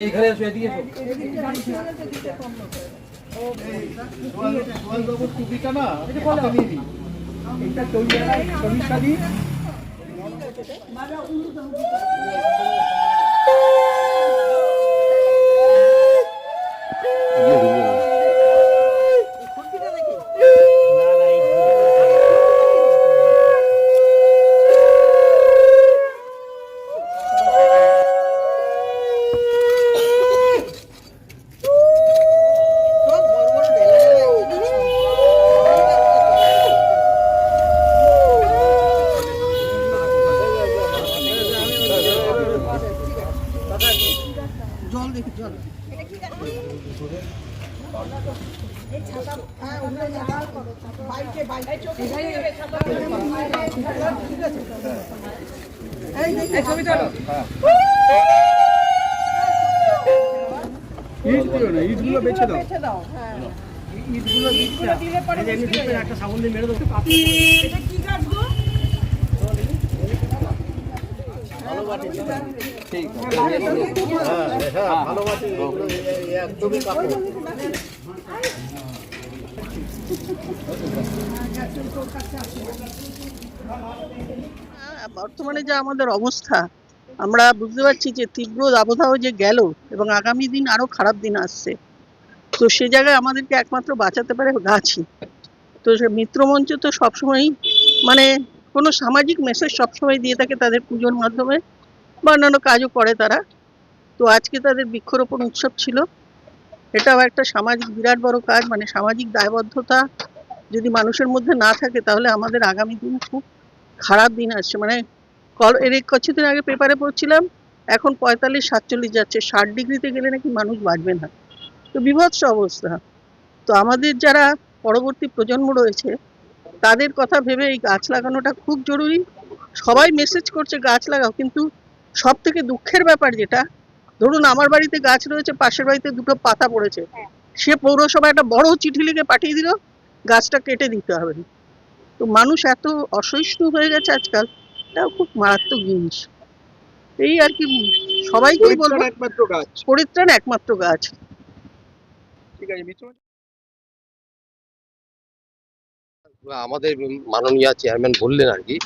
এইখানে আসো এদিকে এসো। এইটা চল্লিশটা দিন ইটগুলো না ইটগুলো বেছে দাও। ইটগুলো একটা সাবন দিয়ে মেরে দাও হ্যাঁ, বর্তমানে যা আমাদের অবস্থা আমরা বুঝতে পারছি যে তীব্র দাবদাহ যে গেল এবং আগামী দিন আরও খারাপ দিন আসছে। তো সে জায়গায় আমাদেরকে একমাত্র বাঁচাতে পারে গাছই তো সে মিত্রমঞ্চ তো সবসময়ই মানে কোনো সামাজিক মেসেজ সবসময় দিয়ে থাকে তাদের পুজোর মাধ্যমে। বা অন্যান্য কাজও করে তারা। তো আজকে তাদের বৃক্ষরোপণ উৎসব ছিল। এটাও একটা সামাজিক, বিরাট বড় কাজ মানে সামাজিক দায়বদ্ধতা যদি মানুষের মধ্যে না থাকে, তাহলে আমাদের আগামী দিন খুব খারাপ দিন আসছে। মানে কল, এর কিছুদিন আগে পেপারে পড়ছিলাম, এখন পঁয়তাল্লিশ, সাতচল্লিশ যাচ্ছে। ষাট ডিগ্রিতে গেলে নাকি মানুষ বাঁচবে না। তো বিভৎস অবস্থা। তো আমাদের যারা পরবর্তী প্রজন্ম রয়েছে, তাদের কথা ভেবে এই গাছ লাগানোটা খুব জরুরি। সবাই মেসেজ করছে, গাছ লাগাও। কিন্তু সব থেকে দুঃখের ব্যাপার যেটা ধরুন আমার বাড়িতে গাছ রয়েছে পাশের বাড়িতে দুটো পাতা পড়েছে। সে পৌরসভা একটা বড় চিঠি লিখে পাঠিয়ে দিল গাছটা কেটে দিতে হবে। তো মানুষ এত অসহিষ্ণু হয়ে গেছে আজকাল এটাও খুব মারাত্মক জিনিস। এই আর কি সবাইকেই বলব। একমাত্র গাছ। পরিত্রাণ একমাত্র গাছ। ঠিক আছে আমাদের মাননীয় চেয়ারম্যান বললেন আর কি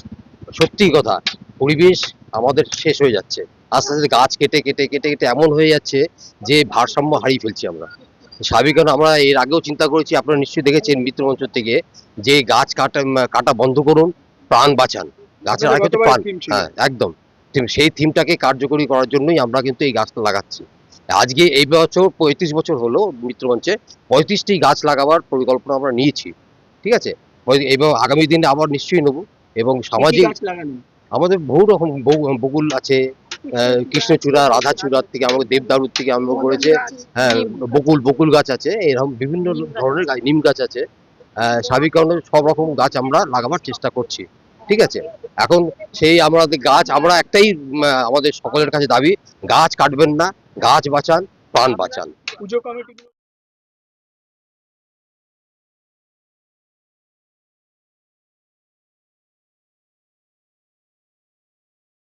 সত্যি কথা পরিবেশ আমাদের শেষ হয়ে যাচ্ছে। আস্তে আস্তে গাছ কেটে কেটে কেটে কেটে এমন হয়ে যাচ্ছে যে ভারসাম্য হারিয়ে ফেলছি আমরা। স্বাভাবিক আমরা এর আগেও চিন্তা করেছি আপনারা নিশ্চয়ই দেখেছেন মিত্রমঞ্চ থেকে যে গাছ কাটা কাটা বন্ধ করুন প্রাণ বাঁচান। গাছের আগে তো প্রাণ হ্যাঁ একদম। সেই থিমটাকে কার্যকরী করার জন্যই আমরা কিন্তু এই গাছটা লাগাচ্ছি। আজকে এই বছর পঁয়ত্রিশ বছর হলো মিত্রমঞ্চে পঁয়ত্রিশটি গাছ লাগাবার পরিকল্পনা আমরা নিয়েছি। ঠিক আছে? এবং আগামী দিনে আবার নিশ্চয়ই নেব এবং সামাজিক আমাদের বহু রকম বকুল আছে কৃষ্ণচূড়া রাধাচূড়ার থেকে আমাদের দেবদারুর থেকে আরম্ভ করেছে হ্যাঁ বকুল বকুল গাছ আছে এরকম বিভিন্ন ধরনের গাছ নিম গাছ আছে আহ, স্বাভাবিক কারণে সব রকম গাছ আমরা লাগাবার চেষ্টা করছি ঠিক আছে? এখন সেই আমাদের গাছ আমরা একটাই আমাদের সকলের কাছে দাবি গাছ কাটবেন না গাছ বাঁচান প্রাণ বাঁচান। পুজো কমিটি